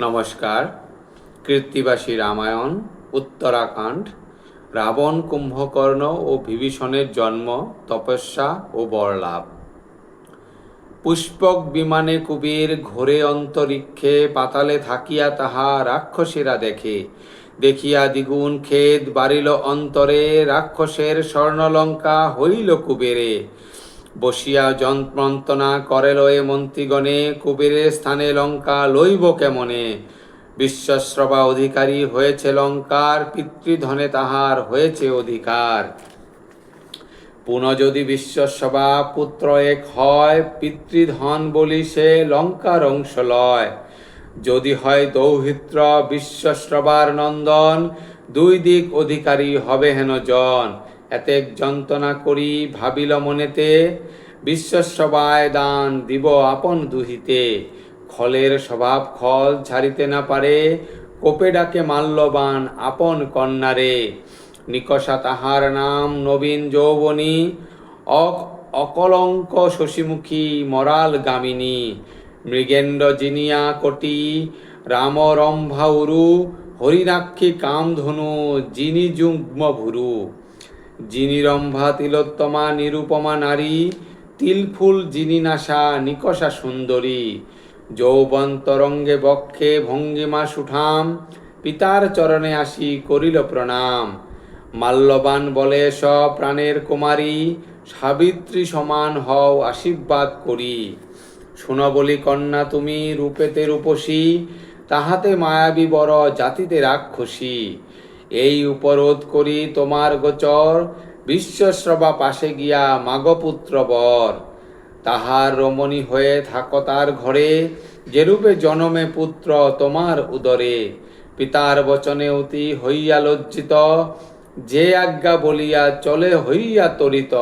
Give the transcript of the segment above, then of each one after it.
নমস্কার। কীর্তিবাসী রামায়ণ, উত্তরাখণ্ড, রাবণ কুম্ভকর্ণ ও বিভীষণের জন্ম, তপস্যা ও বরলাভ। পুষ্পক বিমানে কুবের ঘোরে অন্তরিক্ষে পাতালে থাকিয়া তাহা রাক্ষসীরা দেখে। দেখিয়া দ্বিগুণ খেদ বাড়িল অন্তরে রাক্ষসের স্বর্ণলঙ্কা হইল কুবেরে। বসিয়া যন্ত্রমন্তনা করে লয়ে মন্ত্রীগণে কুবেরের স্থানে লঙ্কা লইব কেমনে? বিশ্বশ্রবা অধিকারী হয়েছে লঙ্কার, পিতৃধনে তাহার হয়েছে অধিকার। পুনঃ যদি বিশ্বসভা পুত্র এক হয়, পিতৃধন বলি সে লঙ্কার অংশ লয়। যদি হয় দৌহিত্র, বিশ্বশ্রবার নন্দন, দুই দিক অধিকারী হবে হেন জন। এতেক যন্ত্রণা করি ভাবিল মনেতে বিশ্বসভায় দান দিব আপন দুহিতে। খলের স্বভাব খল ছাড়িতে না পারে, কোপে ডাকে মাল্যবান আপন কন্যারে। নিকষা তাহার নাম নবীন যৌবনী, অক অকলঙ্ক শশীমুখী মরাল গামিনী। মৃগেন্দ্র জিনিয়া কটি রামরম্ভা উরু হরিণাক্ষী কামধনু জিনি যুগ্ম ভুরু। যিনি রম্ভা তিলোত্তমা নিরুপমা নারী, তিলফুল যিনি নাশা নিকষা সুন্দরী। যৌবন তরঙ্গে বক্ষে ভঙ্গিমা সুঠাম, পিতার চরণে আসি করিল প্রণাম। মাল্যবান বলে স প্রাণের কুমারী, সাবিত্রী সমান হও আশীর্বাদ করি। শুন বলি কন্যা, তুমি রূপেতে রূপসী, তাহাতে মায়াবী বড় জাতিতে রাক্ষসী। এই উপরোধ করি তোমার গোচর। বিশ্বশ্রবা পাশে গিয়া মাগপুত্র বর। তাহার রমণী হয়ে থাকো তার ঘরে। যেরূপে জনমে পুত্র তোমার উদরে। পিতার বচনে অতি হইয়া লজ্জিত। যে আজ্ঞা বলিয়া চলে হইয়া তরিত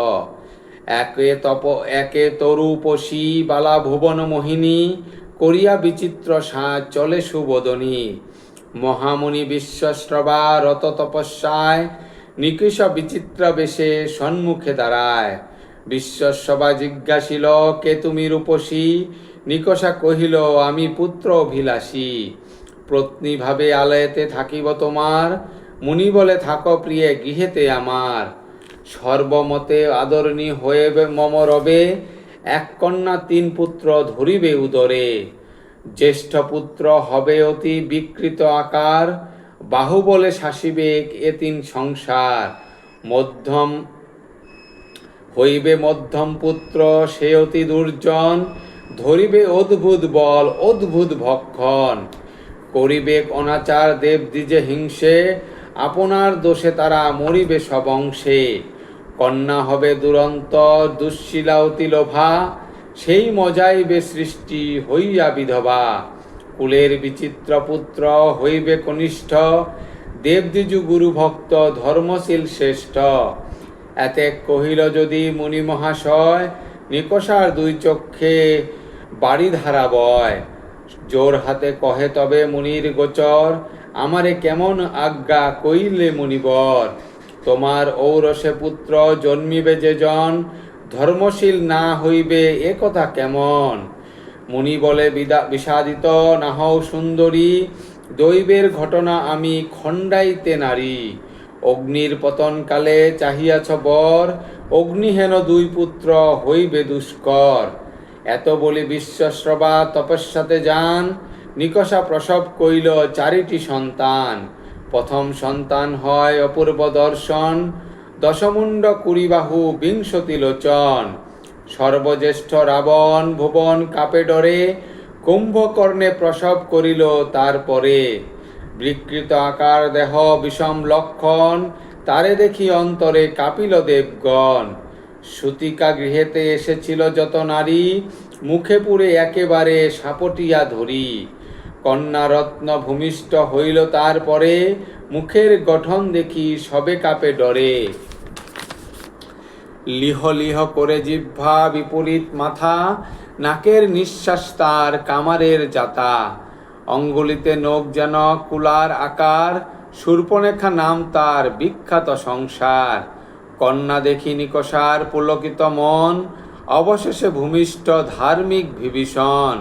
একে তপ, একে তরুপসী বালা ভুবন মোহিনী, করিয়া বিচিত্র সাজ চলে সুবোদনী। মহামুনি বিশ্বশ্রবা রত তপস্যায়, নিকৃষ বিচিত্র বেশে সম্মুখে দাঁড়ায়। বিশ্বসভা জিজ্ঞাসিল, কে তুমি রূপসী? নিকষা কহিল, আমি পুত্র অভিলাষী। পত্নী ভাবে আলয়েতে থাকিব তোমার, মুনি বলে, থাকো প্রিয়ে, গৃহেতে আমার। সর্বমতে আদরণী হয়ে মম রবে, এক কন্যা তিন পুত্র ধরিবে উদরে। জ্যেষ্ঠ পুত্র হবে অতি বিকৃত আকার বাহুবলে শাসিবে এ তিন সংসার। মধ্যম হইবে মধ্যম পুত্র, সে অতি দুর্জন, ধরিবে অদ্ভুত বল, অদ্ভুত ভক্ষণ। করিবে অনাচার দেব দ্বিজে হিংসে, আপনার দোষে তারা মরিবে সব অংশে কন্যা হবে দুরন্ত দুঃশীলা অতি লোভা সেই মজাইবে সৃষ্টি হইয়া বিধবা। কুলের বিচিত্র পুত্র হইবে কনিষ্ঠ। দেবদ্বিজু গুরু ভক্ত, ধর্মশীল শ্রেষ্ঠ। এতে কহিল যদি মুনি মহাশয়, নিকষার দুই চক্ষে বাড়ি ধারা বয়। জোর হাতে কহে, তবে মুনির গোচর, আমারে কেমন আজ্ঞা কইলে মুনিবর? তোমার ঔরসে পুত্র জন্মিবে যে জন ধর্মশীল না হইবে এ কথা কেমন? মুনি বলে, বিদা, বিষাদিত না হও সুন্দরী, দৈবের ঘটনা আমি খণ্ডাইতে নারী। অগ্নির পতনকালে চাহিয়াছ বর অগ্নিহেন দুই পুত্র হইবে দুষ্কর। এত বলি বিশ্বশ্রবা, তপস্যাতে যান। নিকষা প্রসব কইল চারিটি সন্তান। প্রথম সন্তান হয় অপূর্ব দর্শন দশমুণ্ড কুড়িবাহু বিংশতি লোচন। সর্বজ্যেষ্ঠ রাবণ ভুবন কাপে ডরে, কুম্ভকর্ণে প্রসব করিল তারপরে। বিকৃত আকার দেহ বিষম লক্ষণ, তারে দেখি অন্তরে কাপিল দেবগণ। সুতিকা গৃহেতে এসেছিল যত নারী, মুখে পুরে একেবারে সাপটিয়া ধরি। কন্যা রত্ন ভূমিষ্ঠ হইল তারপরে মুখের গঠন দেখি সবে কাপে ডরে। লিহ লিহ করে জিহ্বা বিপরীত মাথা, নাকের নিঃশ্বাস তার কামারের জাতা অঙ্গুলিতে নখ যেন কুলার আকার সূর্পনেখা নাম তার বিখ্যাত সংসার। কন্যা দেখি নিকষার পুলকিত মন, অবশেষে ভূমিষ্ঠ ধার্মিক বিভীষণ।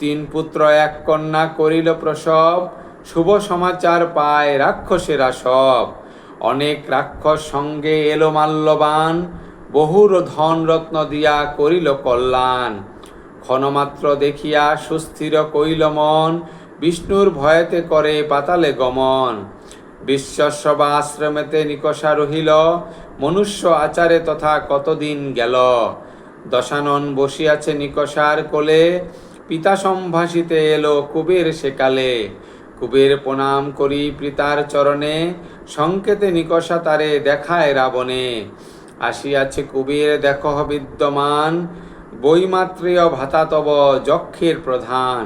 তিন পুত্র এক কন্যা করিল প্রসব শুভ সমাচার পায় রাক্ষসেরা সব। অনেক রাক্ষস সঙ্গে এলো মাল্যবান, বহুর ধন রত্ন দিয়া করিল কল্যাণ। ক্ষণমাত্র দেখিয়া সুস্থির কইল মন, বিষ্ণুর ভয়েতে করে পাতালে গমন। বিশ্বসভা আশ্রমেতে নিকষা রহিল, মনুষ্য আচারে তথা কতদিন গেল। দশানন বসিয়াছে নিকষার কোলে, পিতা সম্ভাষিতে এলো কুবের সেকালে। কুবের প্রণাম করি পিতার চরণে, সংকেতে নিকষা তারে দেখায় রাবণে। আসিয়াছে কুবের দেখ বিদ্যমান, বৈমাত্রেয় ভাতা তব যক্ষের প্রধান।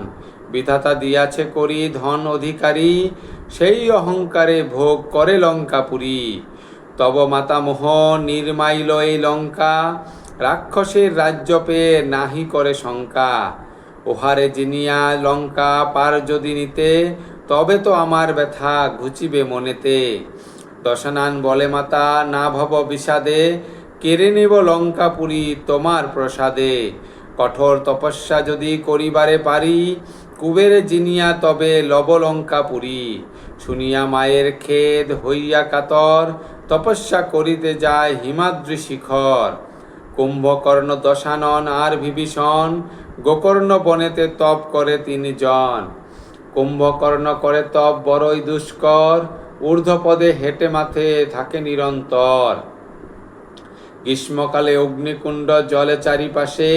বিধাতা দিয়াছে করি ধন অধিকারী, সেই অহংকারে ভোগ করে লঙ্কাপুরী। তব মাতামোহ নির্মাইল এই লঙ্কা, রাক্ষসের রাজ্য পেয়ে নাহি করে শঙ্কা। ওহারে জিনিয়া লঙ্কা পার যদি নিতে তবে তো আমার ব্যথা ঘুচিবে মনেতে। দশানান বলে, মাতা, না ভব বিষাদে, কেড়ে নেব লঙ্কাপুরী তোমার প্রসাদে। কঠোর তপস্যা যদি করিবারে পারি, কুবেরে জিনিয়া তবে লব লঙ্কা লবলঙ্কাপুরী শুনিয়া মায়ের খেদ হইয়া কাতর, তপস্যা করিতে যায় হিমাদ্রি শিখর। কুম্ভকর্ণ দশানন আর বিভীষণ, গোকর্ণ বনেতে তপ করে তিনজন। কুম্ভকর্ণ করে তপ বড়ই দুষ্কর, ঊর্ধ্বপদে হেঁটে মাথে থাকে নিরন্তর। গ্রীষ্মকালে অগ্নিকুণ্ড জলে চারিপাশে,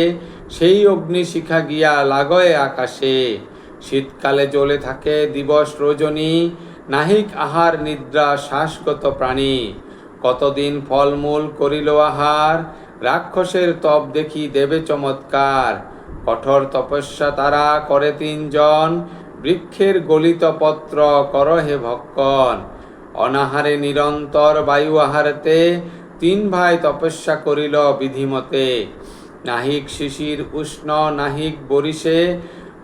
সেই অগ্নিশিখা গিয়া লাগয়ে আকাশে। শীতকালে জ্বলে থাকে দিবস রজনী, নাহিক আহার নিদ্রা শ্বাসগত প্রাণী। কতদিন ফলমূল করিল আহার, রাক্ষসের তপ দেখি দেবে চমৎকার। কঠোর তপস্যা তারা করে তিনজন বৃক্ষের গলিত পত্র কর হে ভক্ষণ। অনাহারে নিরন্তর বায়ু আহারেতে তিন ভাই তপস্যা করিল বিধিমতে। নাহিক শিশির উষ্ণ, নাহিক বরিশে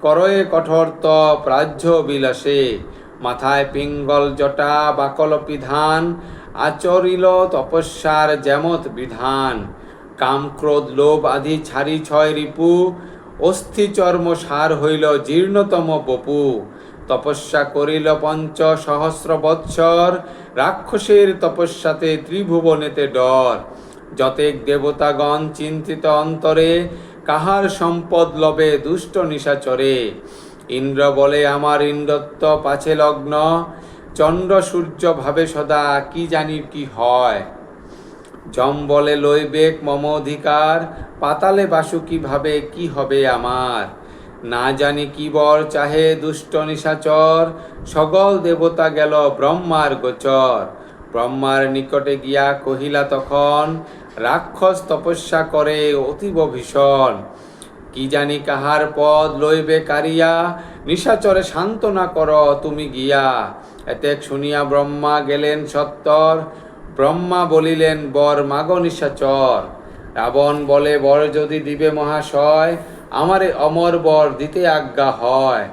করয়ে কঠোর তপ, রাজ্য বিলাসে। মাথায় পিঙ্গল জটা, বাকল পিধান, আচরিল তপস্যার যেমত বিধান। কাম ক্রোধ লোভ আদি ছাড়ি ছয় রিপু অস্থি চর্ম সার হইল জীর্ণতম বপু। তপস্যা করিল পঞ্চ সহস্র বৎসর রাক্ষসের তপস্যাতে ত্রিভুবনেতে ডর। যতেক দেবতাগণ চিন্তিত অন্তরে, কাহার সম্পদ লবে দুষ্ট নিশাচরে। ইন্দ্র বলে, আমার ইন্দ্রত্ব পাছে লগ্ন। চন্দ্র সূর্য ভাবে সদা কি জানি কি হয়। যম বলে, লইবেক মম অধিকার। পাতালে বাসু ভাবে কি হবে আমার? না জানি কি বর চাহে দুষ্ট নিশাচর সকল দেবতা গেল ব্রহ্মার গোচর। ব্রহ্মার নিকটে গিয়া কহিলা তখন, রাক্ষস তপস্যা করে অতীব ভীষণ। কি জানি কাহার পদ লইবে কারিয়া, নিশাচরে সান্ত্বনা কর তুমি গিয়া। এতে শুনিয়া ব্রহ্মা গেলেন সত্তর, ব্রহ্মা বলিলেন, বর মাগ নিশাচর। রাবণ বলে, বর যদি দিবে মহাশয়, আমারে অমর বর দিতে আজ্ঞা হয়।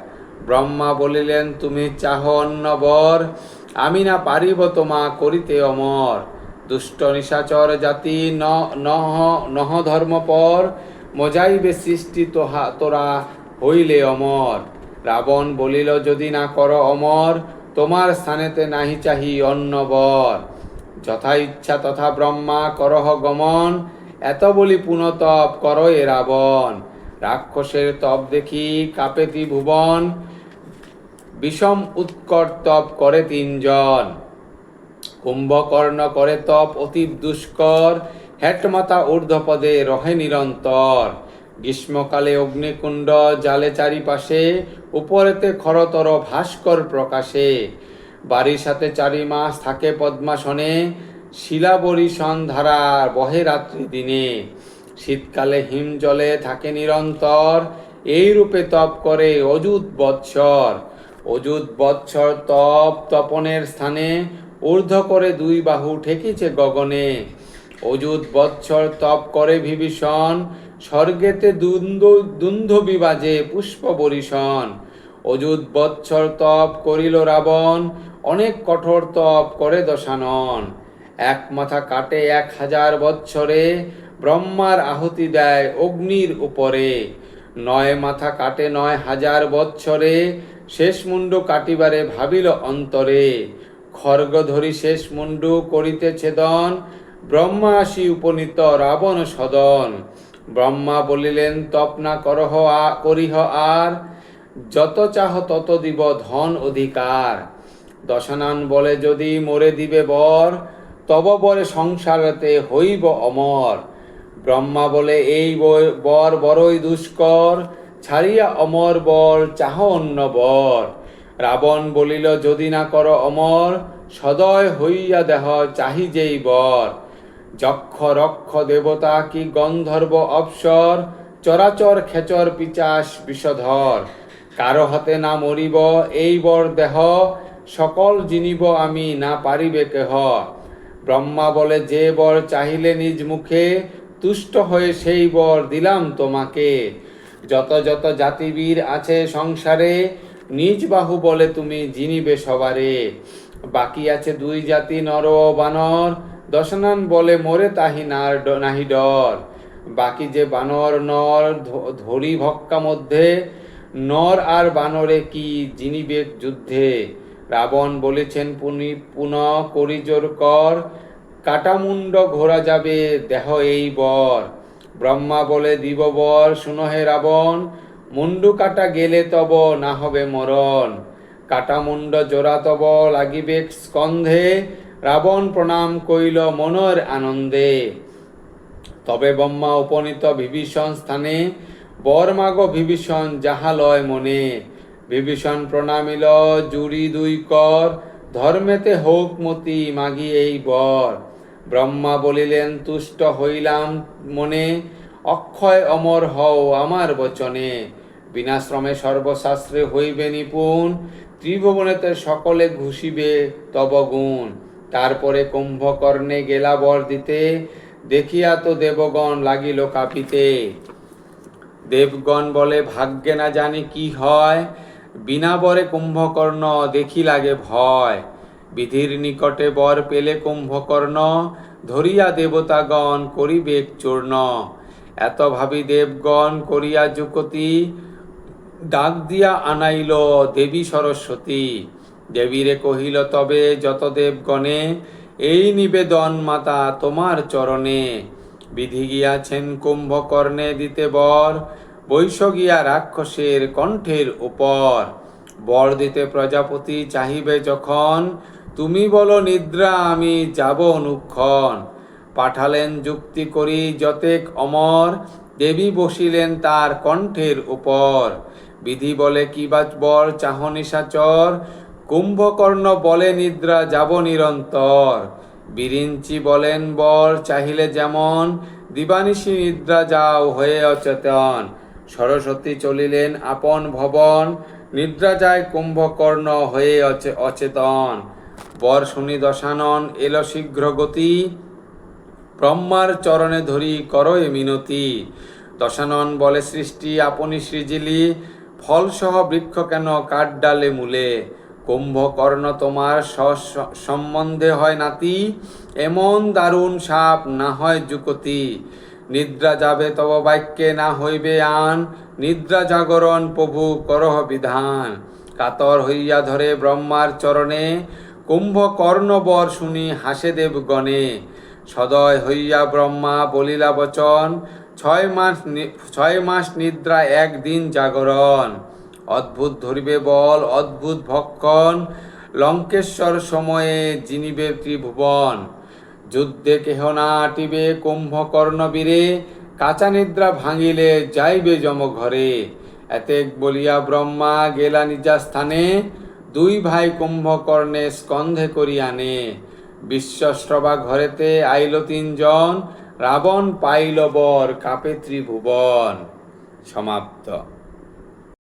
ব্রহ্মা বলিলেন, তুমি চাহ অন্য বর, আমি না পারিব তোমা করিতে অমর। দুষ্ট নিশাচর জাতি নহ নহ ধর্মপর মজাইবে সৃষ্টি তোহা, তোরা হইলে অমর। রাবণ বলিল, যদি না কর অমর, তোমার স্থানেতে নাহি চাহি অন্য বর। যথা ইচ্ছা তথা ব্রহ্মা করহ গমন এত বলি পুনতপ কর এ রাবণ। রাক্ষসের তপ দেখি কাপেতি ভুবন বিষম উৎকট তপ করে তিনজন। কুম্ভকর্ণ করে তপ অতীব দুষ্কর। হেটমাতা ঊর্ধ্বপদে রহে নিরন্তর। গ্রীষ্মকালে অগ্নিকুণ্ড জালে চারিপাশে, উপরেতে খরতর ভাস্কর প্রকাশে। বাড়ির সাথে চারি মাস থাকে পদ্মাসনে। শিলাবরী সন্ধারা বহে রাত্রি দিনে। শীতকালে হিম জলে থাকে নিরন্তর এই রূপে তপ করে অযুত বৎসর। অযুত বৎসর তপ তপনের স্থানে ঊর্ধ্ব করে দুই বাহু ঠেকেছে গগনে। অযুত বৎসর তপ করে বিভীষণ, স্বর্গেতে দুন্দ দুন্ধ বিবাজে পুষ্প বরিশন অযুত বৎসর তপ করিল রাবণ, অনেক কঠোর তপ করে দশানন। এক মাথা কাটে এক হাজার বৎসরে, ব্রহ্মার আহুতি দেয় অগ্নির উপরে। নয় মাথা কাটে নয় হাজার বৎসরে, শেষ মুন্ডু কাটিবারে ভাবিল অন্তরে। খর্গ ধরি শেষ মুন্ডু করিতে ছেদন, ব্রহ্মা আসি উপনীত রাবণ সদন। ব্রহ্মা বলিলেন, তপ না করহ করিহ আর, যত চাহ তত দিব ধন অধিকার। দশানন বলে, যদি মরে দিবে বর তব বরে সংসারেতে হইব অমর। ব্রহ্মা বলে, এই বর বড়ই দুষ্কর, ছাড়িয়া অমর বর চাহ অন্য বর। রাবণ বলিল, যদি না কর অমর, সদয় হইয়া দেহ চাহি যেই বর। যক্ষ রক্ষ দেবতা কি গন্ধর্ব অপসর চরাচর খেচর পিচাস বিষধর। কারও হাতে না মরিব এই বর দেহ, সকল জিনিব আমি না পারিবে কেহ। ব্রহ্মা বলে, যে বর চাহিলে নিজ মুখে তুষ্ট হয়ে সেই বর দিলাম তোমাকে। যত যত জাতিবীর আছে সংসারে, নিজ বাহু বলে তুমি জিনিবে সবারে। বাকি আছে দুই জাতি নর ও বানর, দশনান বলে মোরে তাহি নার নাহি ডর। বাকি যে বানর নর ধরি ভক্কা মধ্যে, নর আর বানরে কি জিনিবে যুদ্ধে? রাবণ বলেছেন, পুনি, পুন করি জোর কর কাটামুন্ড ঘোরা যাবে, দেহ এই বর। ব্রহ্মা বলে, দিব বর, শুনো হে রাবণ মুন্ডু কাটা গেলে তব, না হবে মরণ। কাটা মুন্ড জোড়া তব, লাগিবে স্কন্ধে, রাবণ প্রণাম কইল মনের আনন্দে। তবে ব্রহ্মা উপনীত বিভীষণ স্থানে, বর মাগ বিভীষণ যাহা লয় মনে। বিভীষণ প্রণামিল, জুড়ি দুই কর, ধর্মেতে হোক মতি মাগি এই বর। ব্রহ্মা বলিলেন, তুষ্ট হইলাম মনে, অক্ষয় অমর হও আমার বচনে। বিনাশ্রমে সর্বশাস্ত্রে হইবে নিপুণ, ত্রিভুবনেতে সকলে ঘুষিবে তব গুণ। তারপরে কুম্ভকর্ণে গেলা বর দিতে, দেখিয়া তো দেবগণ লাগিল কাঁপিতে। দেবগণ বলে, ভাগ্যে না জানি কি হয় বিনা বরে কুম্ভকর্ণ দেখি লাগে ভয়। বিধির নিকটে বর পেলে কুম্ভকর্ণ, ধরিয়া দেবতাগণ করিবে চূর্ণ। এত ভাবি দেবগণ করিয়া যুকতি, ডাক দিয়া আনাইল দেবী সরস্বতী। দেবীরে কহিল, তবে যত দেবগণে, এই নিবেদন মাতা তোমার চরণে। বিধি গিয়াছেন কুম্ভকর্ণে দিতে বর বৈশ গিয়া রাক্ষসের কণ্ঠের উপর। বর দিতে প্রজাপতি চাহিবে যখন, তুমি বলো নিদ্রা, আমি যাব অনুক্ষণ। পাঠালেন যুক্তি করি যতেক অমর, দেবী বসিলেন তার কণ্ঠের উপর। বিধি বলে কি বর চাহ নিশাচর কুম্ভকর্ণ বলে নিদ্রা যাব নিরন্তর। বিরিঞ্চি বলেন, বর চাহিলে যেমন, দিবানিশি নিদ্রা যাও হয়ে অচেতন। সরস্বতী চলিলেন আপন ভবন, নিদ্রা যায় কুম্ভকর্ণ হয়ে অচে- অচেতন। বর শুনি দশানন, এলো শীঘ্র গতি। ব্রহ্মার চরণে ধরি করয়ে মিনতি। দশানন বলে, সৃষ্টি, আপনি সৃজিলি। ফলসহ বৃক্ষ কেন কাঠ ডালে মূলে? কুম্ভকর্ণ তোমার সম্বন্ধে হয় নাতি। এমন দারুণ সাপ না হয় যুকতি। নিদ্রা যাবে তব বাক্যে না হইবে আন। নিদ্রা জাগরণ প্রভু করহ বিধান। কাতর হইয়া ধরে ব্রহ্মার চরণে কুম্ভকর্ণ বর শুনি হাসে দেবগণে সদয় হইয়া ব্রহ্মা বলিলা বচন, ছয় মাস ছয় মাস নিদ্রা একদিন জাগরণ। অদ্ভুত ধরিবে বল, অদ্ভুত ভক্ষণ, লঙ্কেশ্বর সময়ে জিনিবে ত্রিভুবন। যুদ্ধে কেহ না আটিবে কুম্ভকর্ণ বীরে কাঁচা নিদ্রা ভাঙিলে যাইবে যম ঘরে এতেক বলিয়া ব্রহ্মা গেলা নিজা স্থানে, দুই ভাই কুম্ভকর্ণে স্কন্ধে করি আনে। বিশ্বস্রবা ঘরেতে আইল তিনজন, রাবণ পাইল বর কাপে ত্রিভুবন। সমাপ্ত।